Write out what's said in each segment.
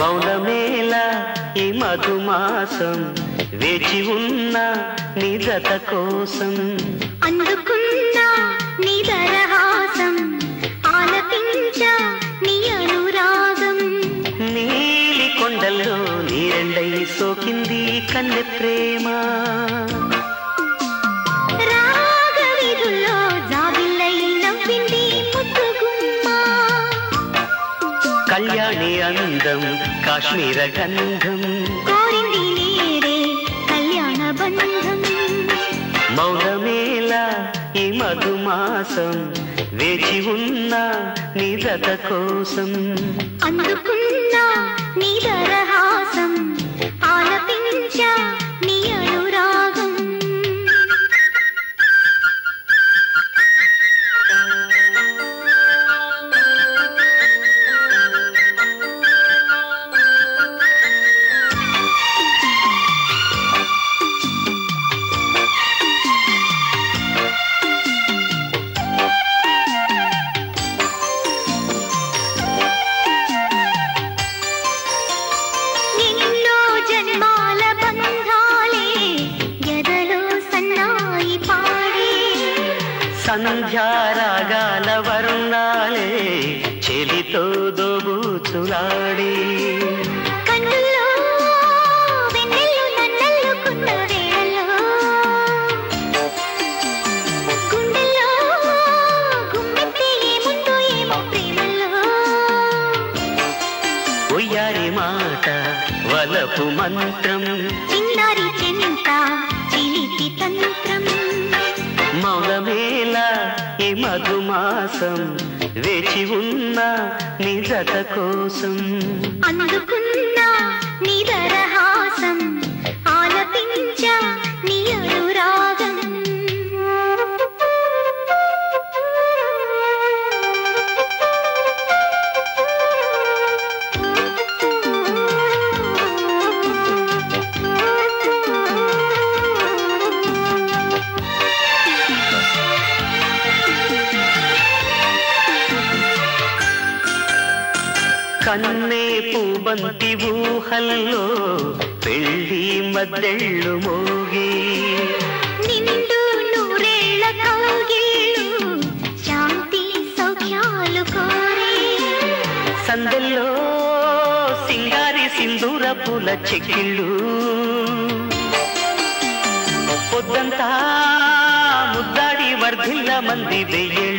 మౌనమేళ ఈ మధుమాసం వేచి ఉన్న నిజత కోసం. అందుకున్న నీ ఆలపించ నీ అనురాగం. నీలి కొండల్లో నీరెండై సోకింది కన్నె కళ్యాణి అందం కాశ్మీర గంధం. కోరింది నేడే కళ్యాణ బంధం మౌనమేళ ఈ మధుమాసం వేచి ఉన్న నిజత కోసం. అందుకున్నా నీ సంధ్యారాగాల వర్ణాలే చెలితో దోబూచులాడి ఉయ్యారి మాట వలపు మంత్రం. చిన్నారి చెంత చిలిపి తంత్రం. మౌనమేళ ఈ మధుమాసం వేచి ఉన్న నిజత కోసం అందుకున్న కన్నే పూబంతి ఊహల్లో పెళ్ళి మద్దెళ్ళు మోగి. నిండు నూరేళ్ళ కౌగిళ్ళు శాంతి సౌఖ్యాలు కోరే. సందెల్లో సింగారి సింధూర పూల చెక్కిళ్ళు. పొద్దంతా ముద్దాడి వర్ధిల్ల మంది వెయ్యేళ్ళు.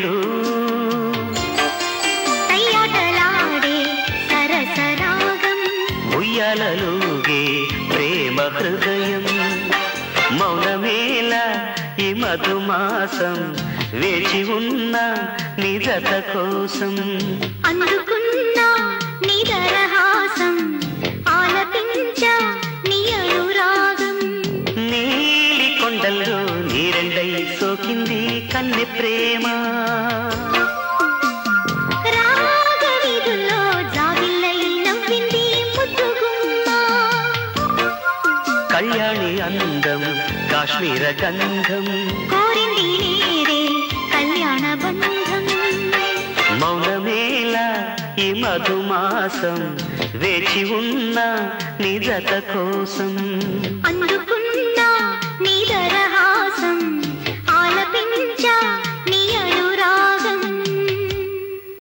ఉయ్యాలలోగే ప్రేమ హృదయం మౌనమేళ ఈ మధుమాసం వేచి ఉన్న నిజత కోసం. అందుకున్నా నీ దరహాసం ఆలపించా నీ అనురాగం నీలి కొండల్లో నీరెండై సోకింది కన్నె ప్రేమ. కళ్యాణి అందం కాశ్మీర గంధం. కోరింది నేడే కళ్యాణ బంధం. మౌనమేళ ఈ మధుమాసం వేచి ఉన్న నిజత కోసం. అందుకున్నా నీ